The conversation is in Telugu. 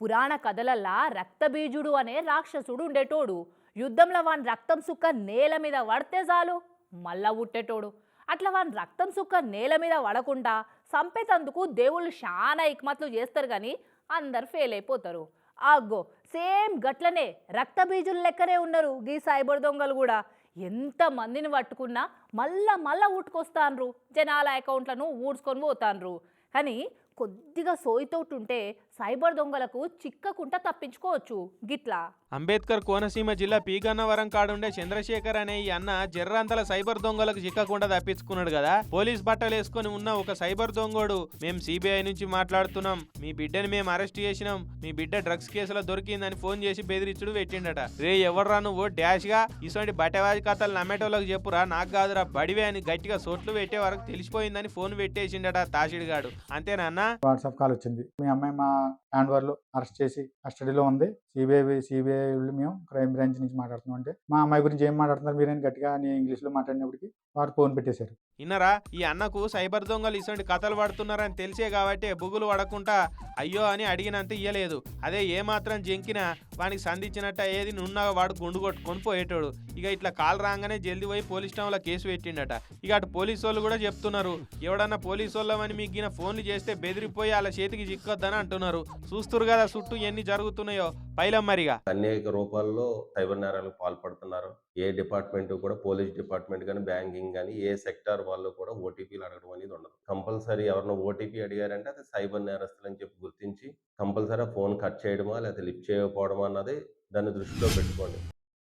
పురాణ కథలల్లా రక్తబీజుడు అనే రాక్షసుడు ఉండేటోడు. యుద్ధంలో వాని రక్తం సుక్క నేల మీద పడితే చాలు మళ్ళా ఉట్టేటోడు అట్లా వాని రక్తం సుక్క నేల మీద పడకుండా సంపేతందుకు దేవుళ్ళు చాలా ఇక్మత్లు చేస్తారు కానీ అందరు ఫెయిల్ అయిపోతారు. అగ్గో సేమ్ గట్లనే రక్తబీజులు లెక్కనే ఉన్నారు గీ సైబర్ దొంగలు కూడా. ఎంత మందిని పట్టుకున్నా మళ్ళా మళ్ళా ఊటుకొస్తాన్రు జనాల అకౌంట్లను ఊడ్చుకొని పోతాన్రు. కానీ కొద్దిగా సోయితోటుంటే సైబర్ దొంగలకు చిక్కకుండా తప్పించుకోవచ్చు. గిట్లా? అంబేద్కర్ కోనసీమ జిల్లా పీగన్నవరం కాడుండే చంద్రశేఖర్ అనే ఈ అన్న జర్రంతల సైబర్ దొంగలకు చిక్కకుండా తప్పించుకున్నాడు కదా. పోలీస్ బట్టలు వేసుకొని ఉన్న ఒక సైబర్ దొంగోడు. మేము సిబిఐ నుంచి మాట్లాడుతున్నాం. మీ బిడ్డని మేము అరెస్ట్ చేసినాం. మీ బిడ్డ డ్రగ్స్ కేసులో దొరికిందని ఫోన్ చేసి బెదిరించుడు పెట్టిండట. రే ఎవర్రా నువ్వు? డాష్గా ఇటువంటి బట్టవాజి కథలు నమ్మేటోళ్ళకి చెప్పురా. నాకు కాదురా. బడివే అని గట్టిగా సోట్లు పెట్టే వరకు తెలిసిపోయిందని ఫోన్ పెట్టేసిండట తాసిడిగాడు అంతేనా అన్న? వాట్సాప్ కాల్ వచ్చింది. మీ అమ్మాయి మా హ్యాండ్లో అరెస్ట్ చేసి కస్టడీలో ఉంది. సిబిఐ సిబిఐ మేము క్రైమ్ బ్రాంచ్ నుంచి మాట్లాడుతున్నాం అంటే మా అమ్మాయి గురించి ఏం మాట్లాడుతున్నారు? మీరేం గట్టిగా అని ఇంగ్లీష్లో మాట్లాడినప్పటికీ వారు ఫోన్ పెట్టేశారు. ఇన్నరా ఈ అన్నకు సైబర్ దొంగలు ఇటువంటి కథలు పడుతున్నారని తెలిసే కాబట్టి బుగులు పడకుండా అయ్యో అని అడిగినంత ఇయ్యలేదు. అదే ఏ మాత్రం జంకినా వానికి సంధించినట్ట ఏది నున్నగా వాడు గుండు కొట్టుకొని పోయేటోడు. ఇక ఇట్లా కాల్ రాగానే జల్దీ పోయి పోలీస్ స్టేషన్లో కేసు పెట్టిండట. ఇక అటు పోలీసు వాళ్ళు కూడా చెప్తున్నారు ఎవడన్నా పోలీసు వాళ్ళమని మీకు గిన ఫోన్లు చేస్తే బెదిరిపోయి వాళ్ళ చేతికి చిక్కొద్దని అంటున్నారు. చూస్తురు కదా చుట్టూ ఎన్ని జరుగుతున్నాయో. పైలం అనేక రూపాల్లో సైబర్ నేరాలకు పాల్పడుతున్నారు. ఏ డిపార్ట్మెంట్ కూడా పోలీస్ డిపార్ట్మెంట్ కానీ బ్యాంకింగ్ కానీ ఏ సెక్టార్ వాళ్ళు కూడా ఓటీపీలు అడగడం అనేది ఉండదు. కంపల్సరీ ఎవరినో ఓటీపీ అడిగారంటే అది సైబర్ నేరస్తులు అని చెప్పి గుర్తించి కంపల్సరీ ఫోన్ కట్ చేయడమా లేకపోతే లిఫ్ట్ చేయకపోవడమా అన్నది దాన్ని దృష్టిలో పెట్టుకోండి.